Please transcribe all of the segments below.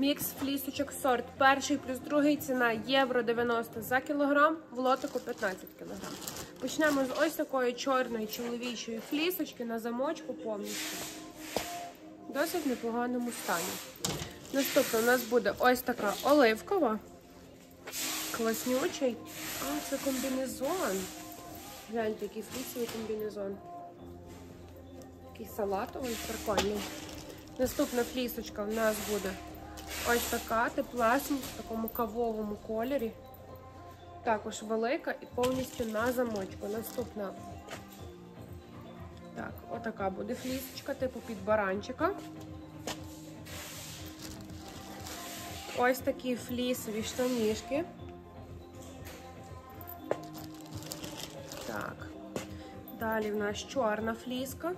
Мікс флісочок сорт. Перший плюс другий ціна євро 90 за кілограм, в лотику 15 кілограм. Почнемо з ось такої чорної чоловічої флісочки на замочку повністю. Досить непоганому стані. Наступна у нас буде ось така оливкова. Класнючий. А, це комбінезон. Гляньте, який флісовий комбінезон. Такий салатовий, прикольний. Наступна флісочка в нас буде ось така теплесенька, в такому кавовому кольорі. Також велика і повністю на замочку. Наступна так, отака буде флісочка, типу під баранчика. Ось такі флісові штанішки. Так. Далі в нас чорна фліска.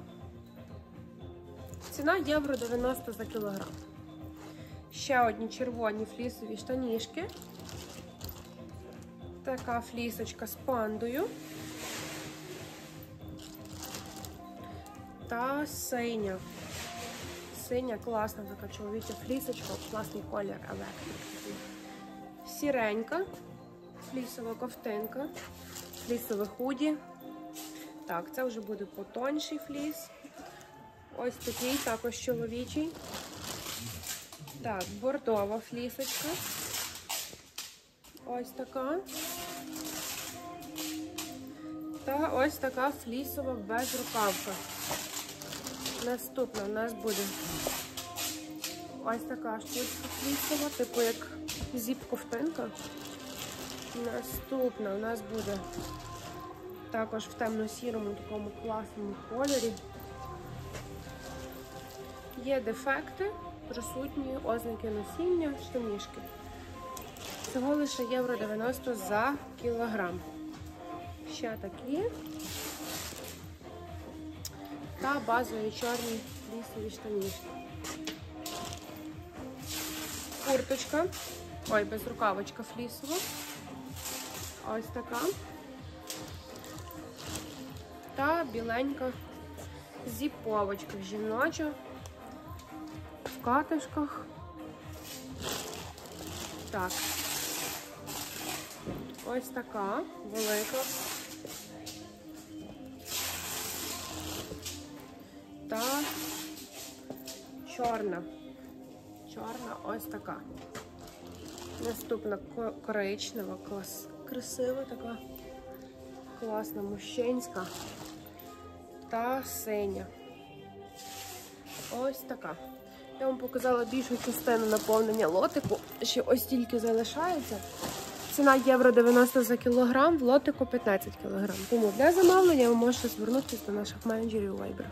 Ціна євро 90 за кілограм. Ще одні червоні флісові штанішки. Така флісочка з пандою. Та синя. Синя класна така чоловіча флісочка, класний колір електрик. Сіренька, флісова ковтинка, флісове худі. Так, це вже буде потонший фліс. Ось такий, також чоловічий. Так, бордова флісочка. Ось така. Та ось така флісова безрукавка. Наступна у нас буде ось така штучка флісова, типу як зіп-ковтинка. Наступна у нас буде також в темно-сірому такому класному кольорі. Є дефекти, присутні ознаки носіння, штанішки. Всього лише євро 90 за кілограм. Ще такі. Та базові чорні лісові штанішки. Курточка. Ой, безрукавочка флісова. Ось така. Та біленька зіповочка жіноча. В катишках. Так. Ось така велика. Та чорна. Чорна ось така. Наступна коричнева, клас, красива така, класна мужчинська та синя. Ось така. Я вам показала більшу частину наповнення лотику. Ще ось тільки залишається. Ціна євро 90 за кілограм, в лотику 15 кілограм. Тому для замовлення ви можете звернутися до наших менеджерів Viber.